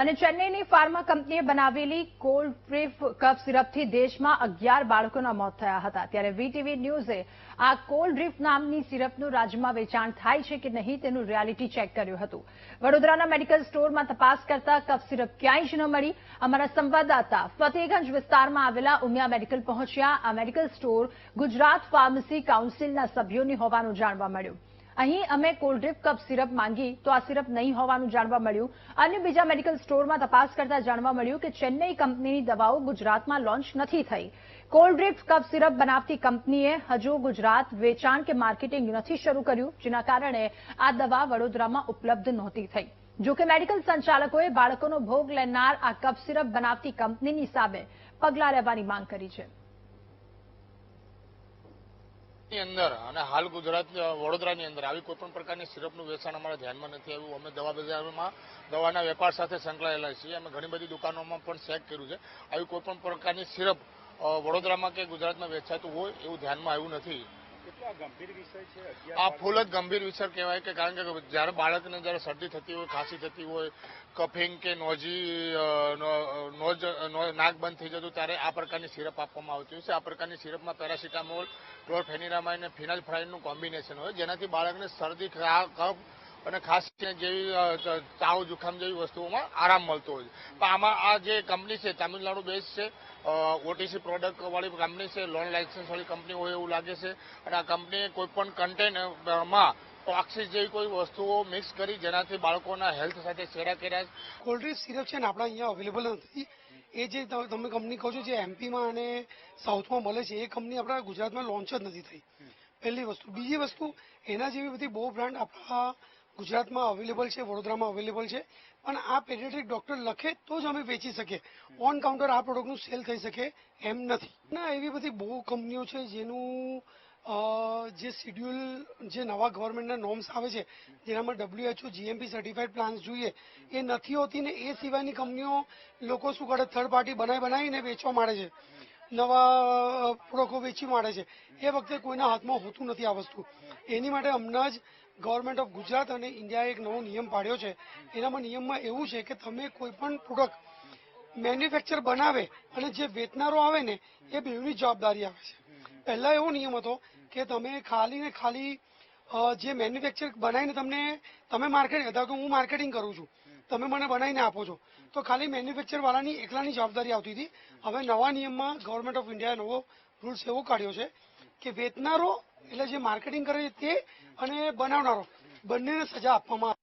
અને ચેન્નઈની ફાર્મા કંપનીએ બનાવેલી કોલ્ડ પ્રીફ કફ સિરપથી દેશમાં અગિયાર બાળકોના મોત થયા હતા. ત્યારે વીટીવી ન્યૂઝે આ કોલ્ડ ડ્રીફ નામની સિરપનું રાજ્યમાં વેચાણ થાય છે કે નહીં તેનું રિયાલિટી ચેક કર્યું હતું. વડોદરાના મેડિકલ સ્ટોરમાં તપાસ કરતા કફ સિરપ ક્યાંય જ ન મળી. અમારા સંવાદદાતા ફતેહગંજ વિસ્તારમાં આવેલા ઉમિયા મેડિકલ પહોંચ્યા. આ મેડિકલ સ્ટોર ગુજરાત ફાર્મસી કાઉન્સિલના સભ્યોની હોવાનું જાણવા મળ્યું. અહીં અમે કોલ્ડ્રીપ કપ સિરપ માંગી તો આ સિરપ નહીં હોવાનું જાણવા મળ્યું. અન્ય બીજા મેડિકલ સ્ટોરમાં તપાસ કરતા જાણવા મળ્યું કે ચેન્નઈ કંપનીની દવાઓ ગુજરાતમાં લોન્ચ નથી થઈ. કોલ્ડ્રીપ કપ સિરપ બનાવતી કંપનીએ હજુ ગુજરાત વેચાણ કે માર્કેટિંગ નથી શરૂ કર્યું, જેના કારણે આ દવા વડોદરામાં ઉપલબ્ધ નહોતી થઈ. જો કે મેડિકલ સંચાલકોએ બાળકોનો ભોગ લેનાર આ કપ સિરપ બનાવતી કંપનીની સામે પગલાં લેવાની માંગ કરી છે. ની અંદર અને હાલ ગુજરાત વડોદરાની અંદર આવી કોઈ પણ પ્રકારની સિરપનું વેચાણ અમારા ધ્યાનમાં નથી આવ્યું. અમે દવા બજારમાં દવાના વેપાર સાથે સંકળાયેલા છીએ. અમે ઘણી બધી દુકાનોમાં પણ ચેક કર્યું છે. આવી કોઈ પણ પ્રકારની સિરપ વડોદરામાં કે ગુજરાતમાં વેચાતું હોય એવું ધ્યાનમાં આવ્યું નથી. આ ફૂલ જ ગંભીર વિષય કહેવાય કે કારણ કે જ્યારે બાળકને જ્યારે શરદી થતી હોય ખાંસી થતી હોય કફિંગ કે નોજી નોજ નો- નાક બંધ થઈ જતું ત્યારે આ પ્રકારની સિરપ આપવામાં આવતી હોય છે. આ પ્રકારની સિરપમાં પેરાસિટામોલ ક્લોરફેનિરામાઇન અને ફિનાઇલફ્રાઇનનું કોમ્બિનેશન હોય. જેનાથી બાળકને શરદી કફ અને ખાસ કરીને જેવી તાવ જુખામ જેવી વસ્તુઓમાં આરામ મળતો હોય છે. પણ આમાં આ જે કંપની છે તામિલનાડુ બેઝ છે ઓટીસી પ્રોડક્ટ વાળી કંપની છે લોન લાયસન્સ વાળી કંપની હોય એવું લાગે છે. અને આ કંપનીએ કોઈ પણ કન્ટેનરમાં ટોક્સિસ જેવી કોઈ વસ્તુઓ મિક્સ કરી જેનાથી બાળકોના હેલ્થ સાથે છેડા કર્યા. કોલ્ડ ડ્રિંક સિરપ છે ને આપણા અહીંયા અવેલેબલ નથી. એ જે તમે કંપની કહો છો જે એમપીમાં અને સાઉથમાં મળે છે એ કંપની આપણા ગુજરાતમાં લોન્ચ જ નથી થઈ. પહેલી વસ્તુ. બીજી વસ્તુ એના જેવી બધી બહુ બ્રાન્ડ આપણા ગુજરાતમાં અવેલેબલ છે, વડોદરામાં અવેલેબલ છે, પણ આ પેડિયાટ્રિક ડોક્ટર લખે તો જ અમે વેચી શકીએ. ઓન કાઉન્ટર આ પ્રોડક્ટનું સેલ થઈ શકે એમ નથી. ના, એવી બધી બહુ કંપનીઓ છે જેનું જે શિડ્યુલ જે નવા ગવર્મેન્ટના નોર્મ્સ આવે છે, જેનામાં ડબ્લ્યુએચઓ જીએમપી સર્ટિફાઈડ પ્લાન્સ જોઈએ, એ નથી હોતી ને એ સિવાયની કંપનીઓ લોકો શું કરે થર્ડ પાર્ટી બનાવી બનાવીને વેચવા માંડે છે. નવા પ્રોડક્ટો વેચી માંડે છે. એ વખતે કોઈના હાથમાં હોતું નથી આ વસ્તુ. એની માટે હમણાં જ ગવર્મેન્ટ ઓફ ગુજરાત અને ઇન્ડિયાએ એક નવો નિયમ પાડ્યો છે. એનામાં નિયમમાં એવું છે કે તમે કોઈ પણ પ્રોડક્ટ મેન્યુફેક્ચર બનાવે અને જે વેચનારો આવે ને, એ બેવની જવાબદારી આવે છે. પહેલા એવો નિયમ હતો કે તમે ખાલી ને ખાલી જે મેન્યુફેક્ચર બનાવીને તમને, તમે માર્કેટ અથવા તો હું માર્કેટિંગ કરું છું. તમે મને બનાવીને આપો છો. તો ખાલી મેન્યુફેક્ચર વાળાની એકલાની જવાબદારી આવતી હતી. હવે નવા નિયમમાં ગવર્મેન્ટ ઓફ ઇન્ડિયાએ નવો રૂલ્સ એવો કાઢ્યો છે કે વેચનારો, એટલે જે માર્કેટિંગ કરે તે અને બનાવનારો બંનેને સજા આપવામાં